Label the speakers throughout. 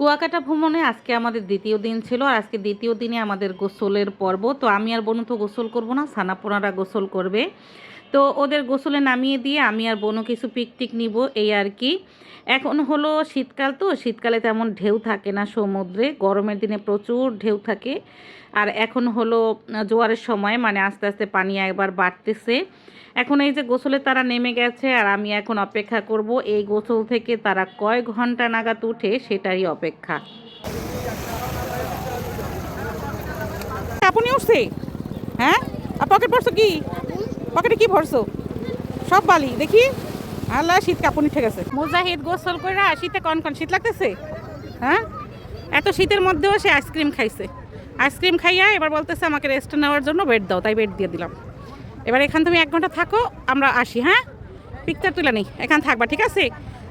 Speaker 1: কুয়াকাটা ভ্রমণে আজকে আমাদের দ্বিতীয় দিন ছিল আর আজকে দ্বিতীয় দিনে আমাদের গোসলের পর্ব। তো আমি আর বনু তো গোসল করব না, সানাপোনারা গোসল করবে। তো ওদের গোসলে নামিয়ে দিয়ে আমি আর বনু কিছু পিকটিক নিব, এই আর কি। এখন হলো শীতকাল তো, শীতকালে তেমন ঢেউ থাকে না সমুদ্রে, গরমের দিনে প্রচুর ঢেউ থাকে। আর এখন হলো জোয়ারের সময় মানে আস্তে আস্তে পানি একবার বাড়তেছে। এখন এই যে গোসলে তারা নেমে গেছে, আর আমি এখন অপেক্ষা করব, এই গোসল থেকে তারা কয় ঘণ্টা নাগাদ উঠে সেটারই অপেক্ষা।
Speaker 2: আপনি উঠছে? হ্যাঁ? পকেট পড়ছো কি? পকেটে কি ভরছো? সব বালি দেখি। আল্লাহ শীত কাপুনি ঠিক আছে মুজাহিদ গোসল করে শীতে কন কন শীত লাগতেছে? হ্যাঁ? এত শীতের মধ্যেও সে আইসক্রিম খাইছে। আইসক্রিম খাইয়া এবার বলতেছে আমাকে রেস্ট নেওয়ার জন্য বেড দাও। তাই বেড দিয়ে দিলাম। এবার এখান তুমি এক ঘণ্টা থাকো আমরা আসি হ্যাঁ? পিকচার তুলে নেই এখান থাকবা ঠিক আছে?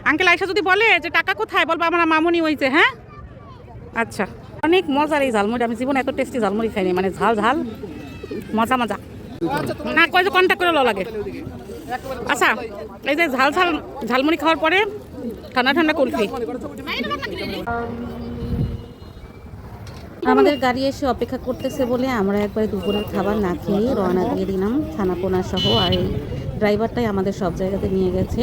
Speaker 2: আঙ্কেল আয়সা যদি বলে যে টাকা কোথায়? বলব আমার মামুনি হয়েছে হ্যাঁ? আচ্ছা। অনেক মজার এই ঝালমুড়ি আমি জীবনে এত টেস্টি ঝালমুড়ি খাইনি মানে ঝাল ঝাল মজা মজা। না কয় যে কন্ট্যাক্ট করে লাগে। আচ্ছা এই যে ঝাল ঝাল, ঝালমুড়ি খাওয়ার পরে ঠান্ডা ঠান্ডা কুলফি।
Speaker 1: আমাদের গাড়ি এসে অপেক্ষা করতেছে বলে আমরা একবারে দুপুরের খাবার না খেয়ে রওনা দিয়ে দিলাম। ছানাপোনা সহ, আর এই ড্রাইভারটাই আমাদের সব জায়গাতে নিয়ে গেছে।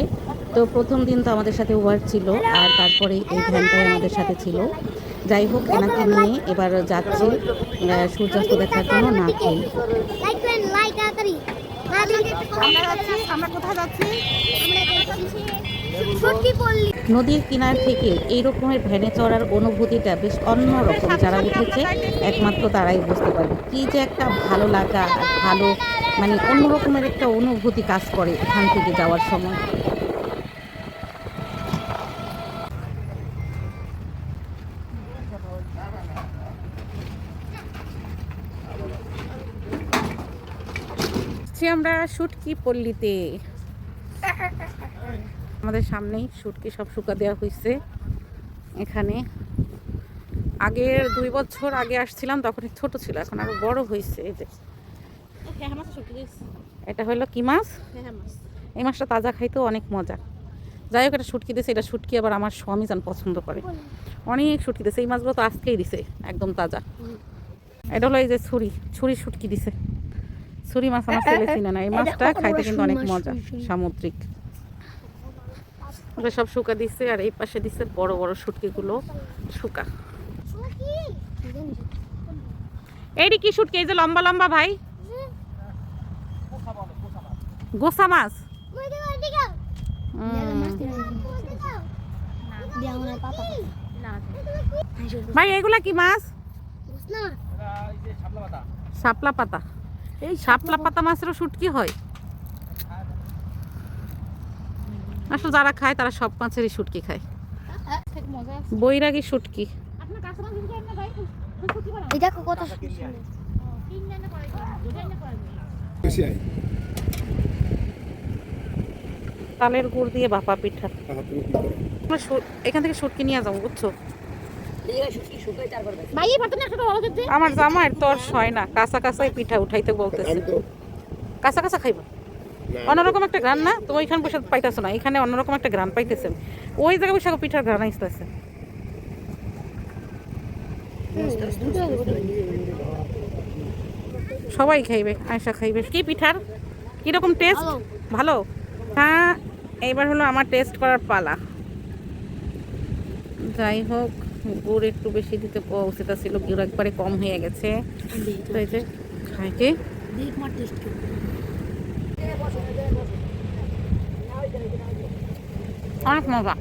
Speaker 1: তো প্রথম দিন তো আমাদের সাথে ওভার ছিল, আর তারপরে এই ভ্যানটাই আমাদের সাথে ছিল। যাই হোক ওনাকে নিয়ে এবার যাচ্ছি সূর্যাস্ত দেখার জন্য না নদীর কিনার থেকে এই রকমের ভ্যানে চড়ার অনুভূতিটা বেশ অন্যরকম। যারা উঠেছে, একমাত্র তারাই বুঝতে পারবে। কি যে একটা ভালো লাগা, ভালো মানে অন্য রকমের একটা অনুভূতি কাজ করে এখান থেকে যাওয়ার সময়
Speaker 2: যাচ্ছি আমরা শুটকি পল্লীতে। আমাদের সামনেই শুটকি সব শুকা দেওয়া হয়েছে এখানে আগের দুই বছর আগে আসছিলাম তখন ছোট ছিল এখন আরও বড় হয়েছে এই যে। এটা হলো কি মাছ? এই মাছটা তাজা খাইতেও অনেক মজা। যাই হোক এটা শুটকি দিয়েছে এটা শুটকি আবার আমার স্বামী যান পছন্দ করে। অনেক শুটকি দিয়েছে এই মাছগুলো তো আজকেই দিছে একদম তাজা। এটা হলো এই যে ছুরি ছুরি শুটকি দিছে। ছুরি মাছ আমার ছেলে চিনে না। এই মাছটা খাইতে কিন্তু অনেক মজা সামুদ্রিক। ওটা সব শুকা দিচ্ছে আর এই পাশে দিচ্ছে বড় বড় শুটকিগুলো শুকা। এইটি কি শুটকি এই যে লম্বা লম্বা ভাই। গোসা মাছ। ভাই এগুলা কি মাছ? শাপলা পাতা। এই শাপলা পাতা মাছেরও শুটকি হয়। আসলে যারা খায় তারা সব মাছেরই শুটকি খায়। বৈরাগী শুটকি।
Speaker 3: কত
Speaker 2: তালের গুড় দিয়ে ভাপা পিঠা। এখান থেকে শুটকি নিয়ে যাব বুঝছ? আমার জামাইয়ের তোর হয় না কাঁচা কাঁচাই পিঠা উঠাইতে বলতেছে। কাঁচা কাঁচা খাইবা? অন্যরকম একটা গ্রান না? তো ওইখানে বসে পাইতেছো না এখানে অন্যরকম একটা গ্রান পাইতেছেন ওই জায়গায় বসে পিঠার গ্রান আসতেছে। সবাই খাইবে আয়সা খাইবে। কি পিঠার? কীরকম টেস্ট
Speaker 3: ভালো।
Speaker 2: ভালো? হ্যাঁ এইবার হলো আমার টেস্ট করার পালা। যাই হোক। গুড় একটু বেশি দিতে উচিত ছিল গুড় একবারে কম হয়ে গেছে। তো এই যে খাইকে
Speaker 3: দেখ
Speaker 2: অনেক মজা।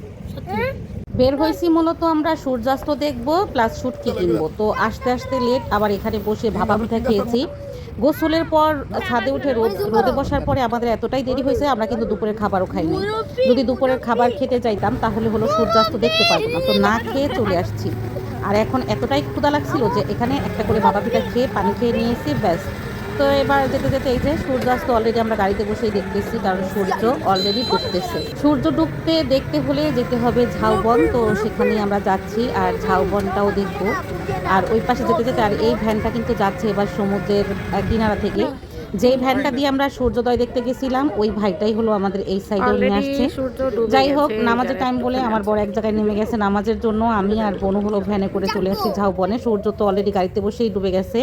Speaker 1: বের হয়েছি মূলত আমরা সূর্যাস্ত দেখব প্লাস শুটকি কিনবো। তো আস্তে আস্তে লেট আবার এখানে বসে ভাপা পিঠা খেয়েছি। গোসলের পর ছাদে উঠে রোদ, রোদে বসার পরে আমাদের এতটাই দেরি হয়েছে, আমরা কিন্তু দুপুরের খাবারও খাইনি। যদি দুপুরের খাবার খেতে চাইতাম, তাহলে হলো সূর্যাস্ত দেখতে পারব না। তো না খেয়ে চলে আসছি। আর এখন এতটাই ক্ষুদা লাগছিল যে, এখানে একটা করে বাবা পিঠা খেয়ে পানি খেয়ে নিয়েছি ব্যাস। তো এবার যেতে যেতে এই যে সূর্যাস্ত অলরেডি আমরা গাড়িতে বসেই দেখতেছি কারণ সূর্য অলরেডি ডুবতেছে। সূর্য ডুবতে দেখতে হলে যেতে হবে ঝাউবন তো সেখানেই আমরা যাচ্ছি আর ঝাউবনটাও দেখব। আর ওই পাশে যেতে যেতে আর এই ভ্যানটা কিন্তু যাচ্ছে এবার সমুদ্রের কিনারা থেকে। যেই ভ্যানটা দিয়ে আমরা সূর্যোদয় দেখতে গেছিলাম ওই ভাইটাই হলো আমাদের এই সাইডে নিয়ে আসছে। যাই হোক নামাজের টাইম বলে আমার বড় এক জায়গায় নেমে গেছে। নামাজের জন্য আমি আর বনু হলো ভ্যানে করে চলে আসছি ঝাউবনে। সূর্য তো অলরেডি গাড়িতে বসেই ডুবে গেছে।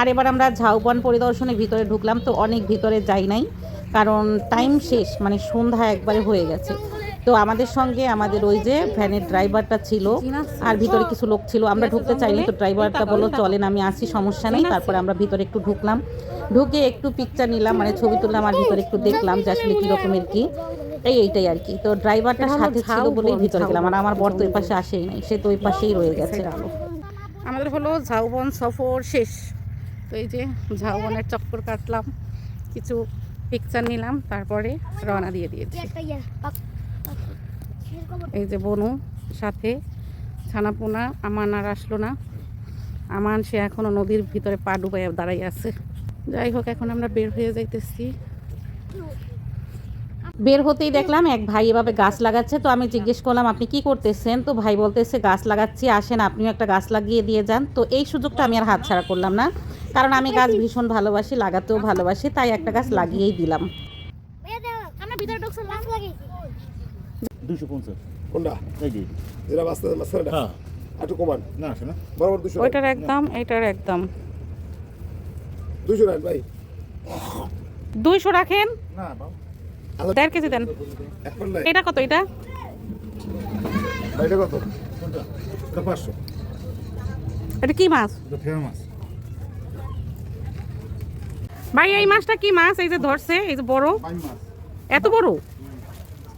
Speaker 1: আর এবার আমরা ঝাউবন পরিদর্শনে ভিতরে ঢুকলাম তো অনেক ভিতরে যাই নাই কারণ টাইম শেষ মানে সন্ধ্যা একবারে হয়ে গেছে। তো আমাদের সঙ্গে আমাদের ওই যে ভ্যানের ড্রাইভারটা ছিল আর ভিতরে কিছু লোক ছিল আমরা ঢুকতে চাইনি তো ড্রাইভারটা বলল চলেন আমি আসি সমস্যা নেই। তারপরে আমরা ভিতরে একটু ঢুকলাম। ঢুকে একটু পিকচার নিলাম মানে ছবি তুললাম আর ভিতরে একটু দেখলাম যে আসলে কী রকমের কি। এই এইটাই আর কি। তো ড্রাইভারটা সাথে ছিল বলেই ভিতরে গেলাম আর আমার বর তো ওই পাশে আসেই নাই সে তো ওই পাশেই রয়ে গেছে।
Speaker 2: আমাদের হলো ঝাউবন সফর শেষ। তো এই যে ঝাউবনের চক্কর কাটলাম, কিছু পিকচার নিলাম, তারপরে রওনা দিয়ে দিয়েছি। এই যে বনু, সাথে ছানাপোনা, আমান আর আসলো না। আমান, সে এখনও নদীর ভিতরে পা ডুবাই দাঁড়াই আছে। যাই হোক, এখন আমরা বের হয়ে যাইতেছি।
Speaker 1: বের হতেই দেখলাম এক ভাই এভাবে গাছ লাগাচ্ছে, তো আমি জিজ্ঞেস করলাম, আপনি কি করতেছেন? তো ভাই বলতেছে, গাছ লাগাচ্ছি, আসেন, আপনিও একটা গাছ লাগিয়ে দিয়ে যান। তো এই সুযোগটা আমি আর হাতছাড়া করলাম না। কারণ আমি গাছ ভীষণ ভালোবাসি লাগাতেও ভালোবাসি তাই একটা গাছ লাগিয়েই দিলাম।
Speaker 4: দুশো পঞ্চাশ।
Speaker 5: কোনটা?
Speaker 4: এই যে।
Speaker 5: বাস্তা
Speaker 4: হ্যাঁ।
Speaker 5: একটু কমান।
Speaker 4: না আসে না।
Speaker 5: বরাবর দুশো
Speaker 2: ওইটার একদম এইটার একদম।
Speaker 5: দুশো রান ভাই।
Speaker 2: দুইশো রাখেন?
Speaker 4: না
Speaker 2: দেড় কেজি দেন। এটা কত এটা?
Speaker 5: ভাইটা কত?
Speaker 4: এটা পাঁচশো।
Speaker 2: এটা কি মাছ?
Speaker 4: এটা
Speaker 2: ভাই এই মাছটা কি মাছ? এই যে ধরছে এই যে বড়। এত বড়?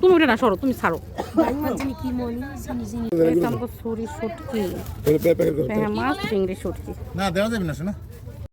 Speaker 2: তুমি ওটা না সরো তুমি ছাড়ো।
Speaker 3: মনি
Speaker 2: ছুরি শুটকি হ্যাঁ মাছ চিংড়ি শুটকি
Speaker 4: না দেওয়া যাবে না শোনা।